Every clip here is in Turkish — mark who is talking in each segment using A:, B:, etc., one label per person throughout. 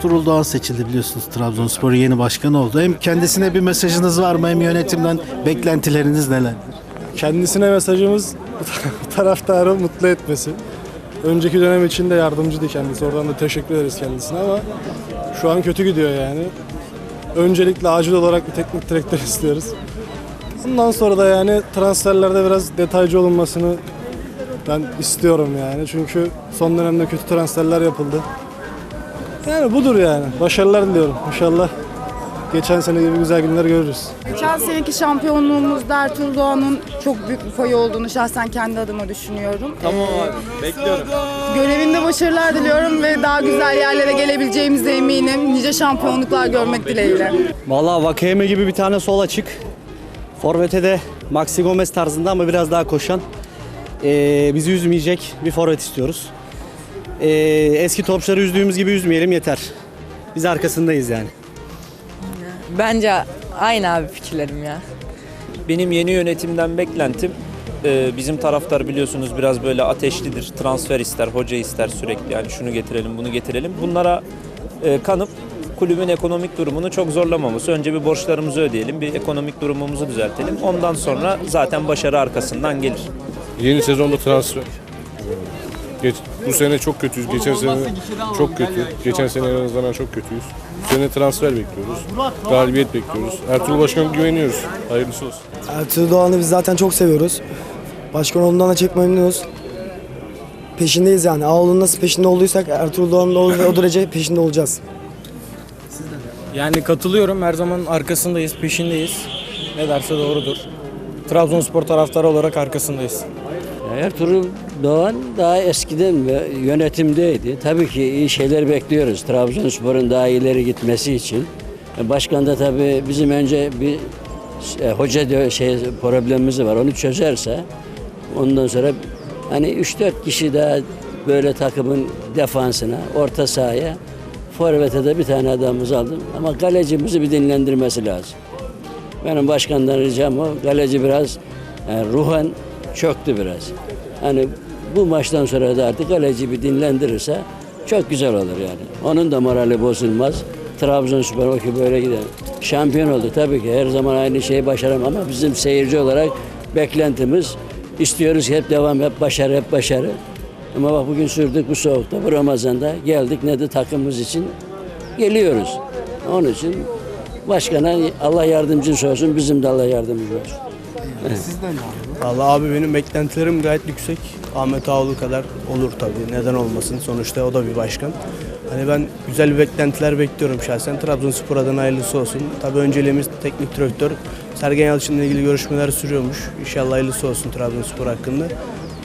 A: Ertuğrul Doğan seçildi biliyorsunuz Trabzonspor yeni başkan oldu. Hem kendisine bir mesajınız var mı hem yönetimden beklentileriniz nelerdir?
B: Kendisine mesajımız taraftarı mutlu etmesi. Önceki dönem için de yardımcıydı kendisi. Oradan da teşekkür ederiz kendisine ama şu an kötü gidiyor yani. Öncelikle acil olarak bir teknik direktör istiyoruz. Bundan sonra da yani transferlerde biraz detaycı olunmasını ben istiyorum yani. Çünkü son dönemde kötü transferler yapıldı. Yani budur yani. Başarılar diliyorum. İnşallah geçen sene gibi güzel günler görürüz.
C: Geçen seneki şampiyonluğumuzda Ertuğrul Doğan'ın çok büyük bir payı olduğunu şahsen kendi adıma düşünüyorum. Tamam abi, bekliyorum. Görevinde başarılar diliyorum ve daha güzel yerlere gelebileceğimize eminim. Nice şampiyonluklar görmek dileğiyle.
D: Valla Vakayeme gibi bir tane sol açık. Forvet'e de Maxi Gomez tarzında ama biraz daha koşan. Ee, bizi üzmeyecek bir forvet istiyoruz. Ee, eski topçuları üzdüğümüz gibi üzmeyelim yeter. Biz arkasındayız yani.
E: Bence aynı abi fikirlerim ya.
F: Benim yeni yönetimden beklentim e, bizim taraftar biliyorsunuz biraz böyle ateşlidir. Transfer ister, hoca ister sürekli yani şunu getirelim, bunu getirelim. Bunlara e, kanıp kulübün ekonomik durumunu çok zorlamaması. Önce bir borçlarımızı ödeyelim, bir ekonomik durumumuzu düzeltelim. Ondan sonra zaten başarı arkasından gelir.
G: Yeni sezonda transfer. Geç, bu sene çok kötüyüz. Geçen sene çok kötü. Geçen sene en azından çok kötüyüz. Bu sene transfer bekliyoruz. Galibiyet bekliyoruz. Ertuğrul Başkan'a güveniyoruz. Hayırlısı olsun.
H: Ertuğrul Doğan'ı biz zaten çok seviyoruz. Başkan olduğundan da çok memnunuz. Peşindeyiz yani. Ağoğlu'nun nasıl peşinde olduysak Ertuğrul Doğan'ın da o, o derece peşinde olacağız.
I: Yani katılıyorum. Her zaman arkasındayız, peşindeyiz. Ne derse doğrudur. Trabzonspor taraftarı olarak arkasındayız.
J: Ertuğrul Doğan daha eskiden yönetimdeydi. Tabii ki iyi şeyler bekliyoruz Trabzonspor'un daha ileri gitmesi için. Başkan da tabii bizim önce bir e, hoca diyor şey problemimiz var. Onu çözerse ondan sonra hani 3-4 kişi daha böyle takımın defansına, orta sahaya forvete de bir tane adamımız aldım. Ama kalecimizi bir dinlendirmesi lazım. Benim başkandan ricam o. Kaleci biraz yani ruhen çöktü biraz. Hani bu maçtan sonra da artık kaleci bir dinlendirirse çok güzel olur yani. Onun da morali bozulmaz. Trabzonspor o ki böyle gider. Şampiyon oldu tabii ki her zaman aynı şeyi başaramam ama bizim seyirci olarak beklentimiz istiyoruz hep devam, hep başarı, hep başarı. Ama bak bugün sürdük bu soğukta, bu Ramazan'da geldik ne de takımımız için geliyoruz. Onun için başkana Allah yardımcısı olsun, bizim de Allah yardımcımız olsun.
I: Vallahi abi benim beklentilerim gayet yüksek. Ahmet Ağoğlu kadar olur tabii. Neden olmasın? Sonuçta o da bir başkan. Hani ben güzel beklentiler bekliyorum şahsen. Trabzonspor adına hayırlısı olsun. Tabii önceliğimiz teknik direktör. Sergen Yalçın'la ilgili görüşmeler sürüyormuş. İnşallah hayırlısı olsun Trabzonspor hakkında.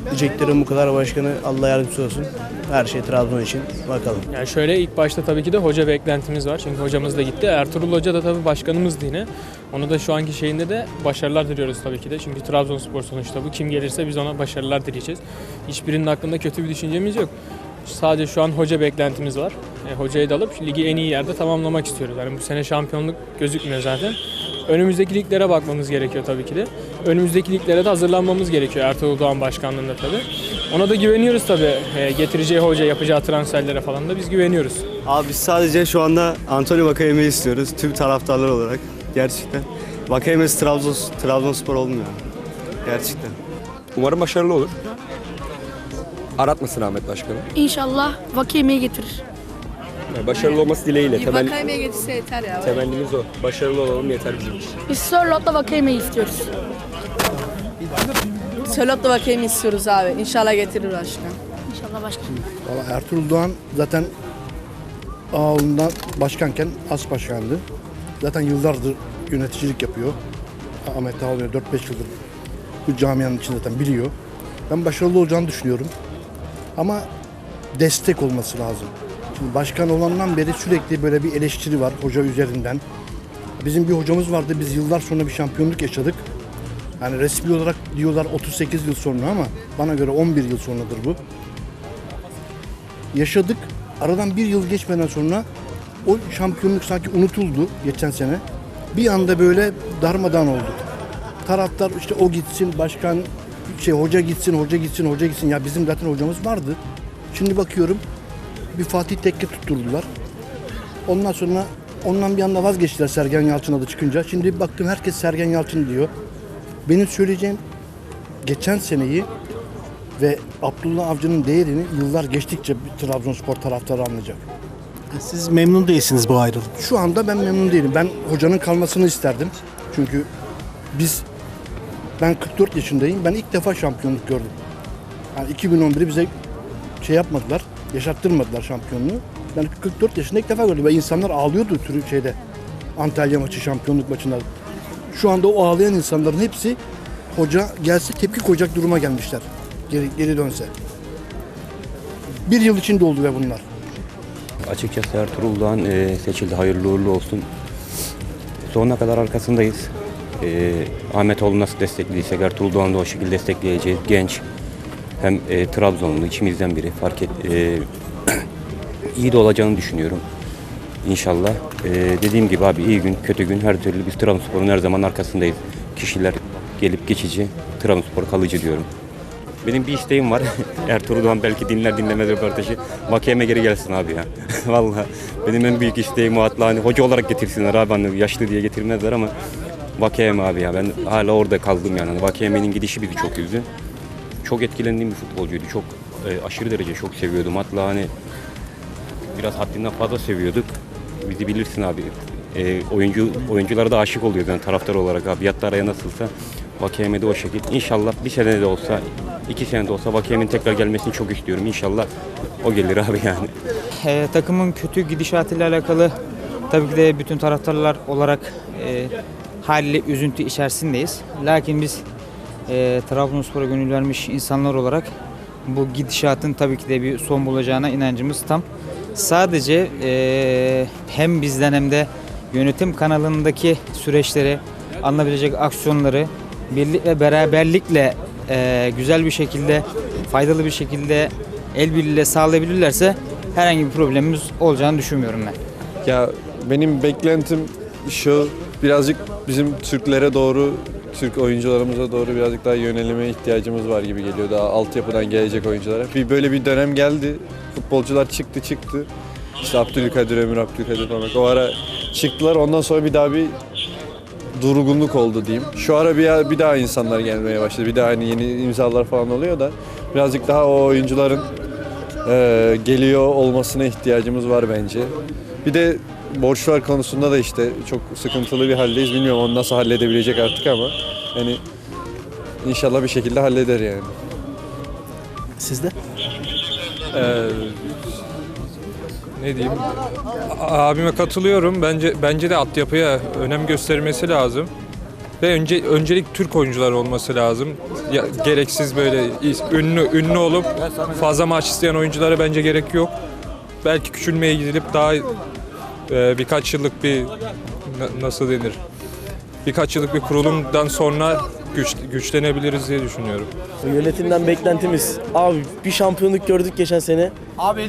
I: Diyeceklerim bu kadar başkanı Allah yardımcısı olsun. Her şey Trabzon için. Bakalım.
K: Yani şöyle ilk başta tabii ki de hoca beklentimiz var. Çünkü hocamız da gitti. Ertuğrul Hoca da tabii başkanımızdı yine. Onu da şu anki şeyinde de başarılar diliyoruz tabii ki de. Çünkü Trabzonspor sonuçta bu. Kim gelirse biz ona başarılar dileyeceğiz. Hiçbirinin hakkında kötü bir düşüncemiz yok. Sadece şu an hoca beklentimiz var. E, hocayı da alıp ligi en iyi yerde tamamlamak istiyoruz. Yani bu sene şampiyonluk gözükmüyor zaten. Önümüzdeki liglere bakmamız gerekiyor tabii ki de. Önümüzdeki liglere de hazırlanmamız gerekiyor Ertuğrul Doğan başkanlığında tabii. Ona da güveniyoruz tabii. E, getireceği hoca, yapacağı transferlere falan da biz güveniyoruz.
D: Abi biz sadece şu anda Antonio Vakayeme'yi istiyoruz tüm taraftarlar olarak. Gerçekten. Vakayeme'si Trabzon, Trabzonspor olmuyor. Gerçekten.
G: Umarım başarılı olur. Aratmasın Ahmet Başkanı.
C: İnşallah Vakiyeme'yi getirir.
G: Başarılı olması dileğiyle.
C: Vakayeme'ye getirse yeter ya.
G: temennimiz o. Başarılı olalım yeter bizim için.
C: Biz Sörlot'la Vakiyeme'yi istiyoruz.
E: Sölot'la bakayım istiyoruz abi. İnşallah getirir başkan.
C: İnşallah başkanım.
H: Valla Ertuğrul Doğan zaten Ağoğlu'ndan başkanken as başkandı. Zaten yıllardır yöneticilik yapıyor. Ahmet Ağoğlu 4-5 yıldır bu camianın içinde zaten biliyor. Ben başarılı olacağını düşünüyorum. Ama destek olması lazım. Şimdi başkan olandan beri sürekli böyle bir eleştiri var hoca üzerinden. Bizim bir hocamız vardı. Biz yıllar sonra bir şampiyonluk yaşadık. Yani resmi olarak diyorlar 38 yıl sonra ama bana göre 11 yıl sonradır bu. Yaşadık. Aradan bir yıl geçmeden sonra o şampiyonluk sanki unutuldu geçen sene. Bir anda böyle darmadan olduk. Taraftar işte o gitsin, başkan şey hoca gitsin, hoca gitsin, hoca gitsin. Ya bizim zaten hocamız vardı. Şimdi bakıyorum bir Fatih Tekke tutturdular. Ondan sonra ondan bir anda vazgeçtiler Sergen Yalçın adı çıkınca. Şimdi baktım herkes Sergen Yalçın diyor. Benim söyleyeceğim geçen seneyi ve Abdullah Avcı'nın değerini yıllar geçtikçe Trabzonspor taraftarı anlayacak.
A: Siz memnun değilsiniz bu ayrılık.
H: Şu anda ben memnun değilim. Ben hocanın kalmasını isterdim. Çünkü biz ben 44 yaşındayım. Ben ilk defa şampiyonluk gördüm. Yani 2011'i bize şey yapmadılar, yaşattırmadılar şampiyonluğu. Ben 44 yaşında ilk defa gördüm ve insanlar ağlıyordu türü şeyde. Antalya maçı, şampiyonluk maçında. Şu anda o ağlayan insanların hepsi hoca gelse tepki koyacak duruma gelmişler. Geri, geri dönse. Bir yıl içinde oldu ve bunlar.
L: Açıkçası Ertuğrul Doğan e, seçildi. Hayırlı uğurlu olsun. Sonuna kadar arkasındayız. E, Ahmet Oğlu nasıl destekliysek Ertuğrul Doğan da o şekilde destekleyeceğiz. Genç. Hem e, Trabzonlu içimizden biri fark et. E, iyi de olacağını düşünüyorum. İnşallah. E, dediğim gibi abi iyi gün kötü gün her türlü biz Trabzonspor'un her zaman arkasındayız. Kişiler gelip geçici, Trabzonspor kalıcı diyorum. Benim bir isteğim var. Ertuğrul Doğan belki dinler dinlemez röportajı. Vakiyeme geri gelsin abi ya. Vallahi benim en büyük isteğim o hatta hani hoca olarak getirsinler abi hani yaşlı diye getirmezler ama Vakiyeme abi ya ben hala orada kaldım yani. Hani Vakiyeme'nin gidişi bizi çok üzdü. Çok etkilendiğim bir futbolcuydu. Çok e, aşırı derece çok seviyordum. Hatta hani biraz haddinden fazla seviyorduk. Bizi bilirsin abi. E, oyuncu oyunculara da aşık oluyor yani taraftar olarak abi. Yattı araya nasılsa Vakiyeme de o şekilde. İnşallah bir sene de olsa, iki sene de olsa Vakiyeme'nin tekrar gelmesini çok istiyorum. İnşallah o gelir abi yani.
M: E, takımın kötü gidişatıyla alakalı tabii ki de bütün taraftarlar olarak e, haliyle üzüntü içerisindeyiz. Lakin biz e, Trabzonspor'a gönül vermiş insanlar olarak bu gidişatın tabii ki de bir son bulacağına inancımız tam. Sadece e, hem bizden hem de yönetim kanalındaki süreçleri, alınabilecek aksiyonları birlik ve beraberlikle e, güzel bir şekilde, faydalı bir şekilde el birliğiyle sağlayabilirlerse herhangi bir problemimiz olacağını düşünmüyorum ben.
N: Ya benim beklentim şu birazcık bizim Türklere doğru Türk oyuncularımıza doğru birazcık daha yönelime ihtiyacımız var gibi geliyor. Daha altyapıdan gelecek oyunculara. Bir böyle bir dönem geldi. Futbolcular çıktı çıktı. İşte Abdülkadir Ömür, Abdülkadir Pamak. O ara çıktılar. Ondan sonra bir daha bir durgunluk oldu diyeyim. Şu ara bir, bir daha insanlar gelmeye başladı. Bir daha hani yeni imzalar falan oluyor da birazcık daha o oyuncuların e, geliyor olmasına ihtiyacımız var bence. Bir de borçlar konusunda da işte çok sıkıntılı bir haldeyiz. Bilmiyorum onu nasıl halledebilecek artık ama yani inşallah bir şekilde halleder yani.
A: Sizde?
O: Ee, ne diyeyim? Abime katılıyorum. Bence bence de altyapıya önem göstermesi lazım. Ve önce öncelik Türk oyuncular olması lazım. Ya, gereksiz böyle ünlü ünlü olup fazla maç isteyen oyunculara bence gerek yok. Belki küçülmeye gidilip daha e, birkaç yıllık bir na- nasıl denir? Birkaç yıllık bir kurulumdan sonra güç, güçlenebiliriz diye düşünüyorum.
P: Yönetimden beklentimiz. Abi bir şampiyonluk gördük geçen sene.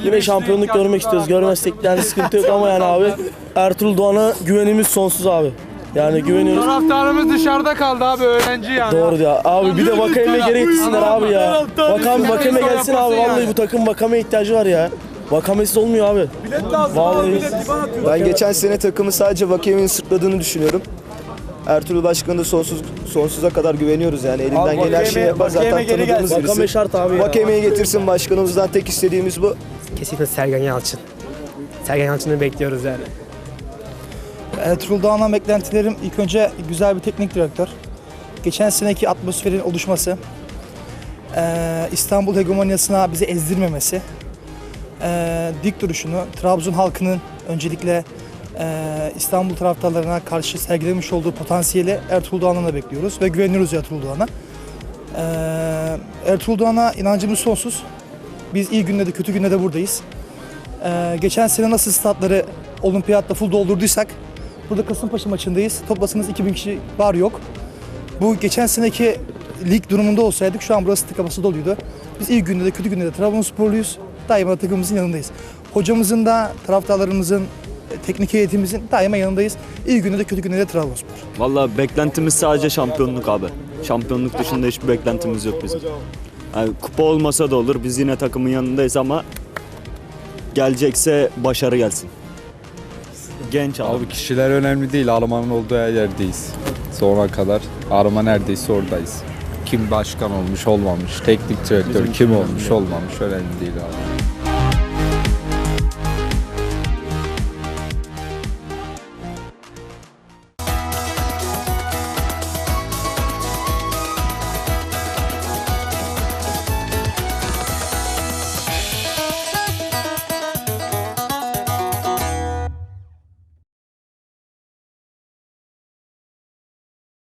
P: Yine şampiyonluk görmek istiyoruz. Görmezsek yani sıkıntı yok ama yani abi Ertuğrul Doğan'a güvenimiz sonsuz abi. Yani güveniyoruz.
Q: Taraftarımız dışarıda kaldı abi öğrenci yani.
P: Doğru ya. Abi bir de Vakayeme geri getirsinler abi ya. Vakam Vakame gelsin abi. Vallahi bu takım Vakame ihtiyacı var ya. Vakamesiz olmuyor abi. Vallahi.
R: Ben geçen sene takımı sadece Vakiye'nin sırtladığını düşünüyorum. Ertuğrul Başkan'a da sonsuz sonsuza kadar güveniyoruz yani. Elinden
P: Abi
R: gelen her şeyi yapar zaten tanıdığımız birisi.
P: Vakame şart abi ya.
R: Vakiye'yi getirsin başkanımızdan tek istediğimiz bu.
S: Kesinlikle Sergen Yalçın. Sergen Yalçın'ı bekliyoruz yani.
T: Ertuğrul Doğan'dan beklentilerim ilk önce güzel bir teknik direktör. Geçen seneki atmosferin oluşması, eee, İstanbul hegemonyasına bizi ezdirmemesi, eee, dik duruşunu, Trabzon halkının öncelikle İstanbul taraftarlarına karşı sergilemiş olduğu potansiyeli Ertuğrul Doğan'dan da bekliyoruz ve güveniyoruz Ertuğrul Doğan'a. Eee Ertuğrul Doğan'a inancımız sonsuz. Biz iyi günde de kötü günde de buradayız. Eee, geçen sene nasıl statları olimpiyatta full doldurduysak burada Kasımpaşa maçındayız. Toplasanız 2000 kişi var yok. Bu geçen seneki lig durumunda olsaydık şu an burası tıkaması doluydu. Biz iyi günde de kötü günde de Trabzonsporluyuz. Daima takımımızın yanındayız. Hocamızın da taraftarlarımızın, teknik heyetimizin daima yanındayız. İyi günde de kötü günde de Trabzonspor.
U: Valla beklentimiz sadece şampiyonluk abi. Şampiyonluk dışında hiçbir beklentimiz yok bizim. Yani kupa olmasa da olur. Biz yine takımın yanındayız ama gelecekse başarı gelsin. genç abi.
V: Abi kişiler önemli değil. Armanın olduğu her yerdeyiz. Sonuna kadar arma neredeyse oradayız. Kim başkan olmuş olmamış, teknik direktör kim olmuş olmamış önemli değil abi.